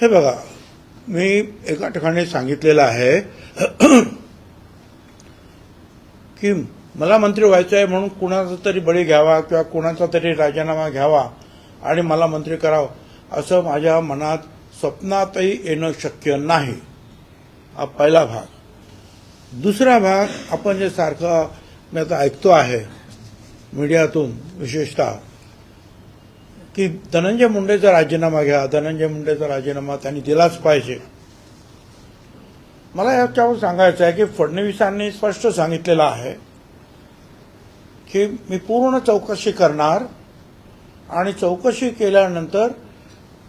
हे बघा मी एका ठिकाणी सांगितलेलं आहे की मला मंत्री व्हायचं आहे म्हणून कुणाचा तरी बळी घ्यावा किंवा कुणाचा तरी राजीनामा घ्यावा आणि मला मंत्री करावं असं माझ्या मनात स्वप्नातही येणं शक्य नाही. हा पहिला भाग. दुसरा भाग आपण जे सारखं मी आता ऐकतो आहे मीडियातून विशेषतः की धनंजय मुंडेचा राजीनामा घ्या धनंजय मुंडेचा राजीनामा त्यांनी दिलाच पाहिजे. मला याच्यावर सांगायचं आहे की फडणवीसांनी स्पष्ट सांगितलेलं आहे की मी पूर्ण चौकशी करणार आणि चौकशी केल्यानंतर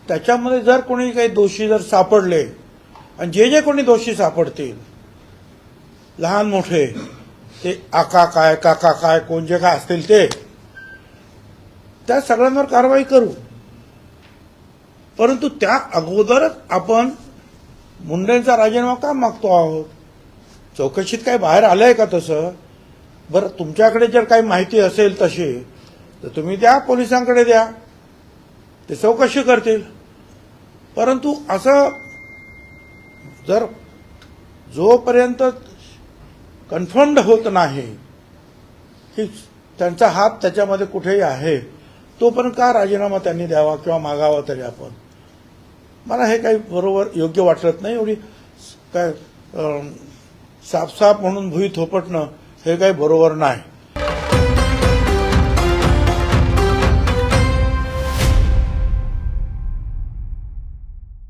त्याच्यामध्ये जर कोणी काही दोषी जर सापडले आणि जे जे कोणी दोषी सापडतील लहान मोठे ते आका काय काका काय कोण जे काय असतील ते त्या सगळ्यांवर कारवाई करू. परंतु त्या अगोदरच आपण मुंडेंचा राजीनामा का मागतो आहोत? चौकशीत काही बाहेर आलंय का तसं? बरं तुमच्याकडे जर काही माहिती असेल तशी तर तुम्ही द्या पोलिसांकडे द्या. ते चौकशी करतील. परंतु असं जर जोपर्यंत कन्फर्म्ड होत नाही की त्यांचा हात त्याच्यामध्ये कुठेही आहे तोपर्यंत का राजीनामा त्यांनी द्यावा किंवा मागावा तरी आपण? मला हे काही बरोबर योग्य वाटत नाही. एवढी काय साफसाफ म्हणून भुई थोपटणं हे काही बरोबर नाही.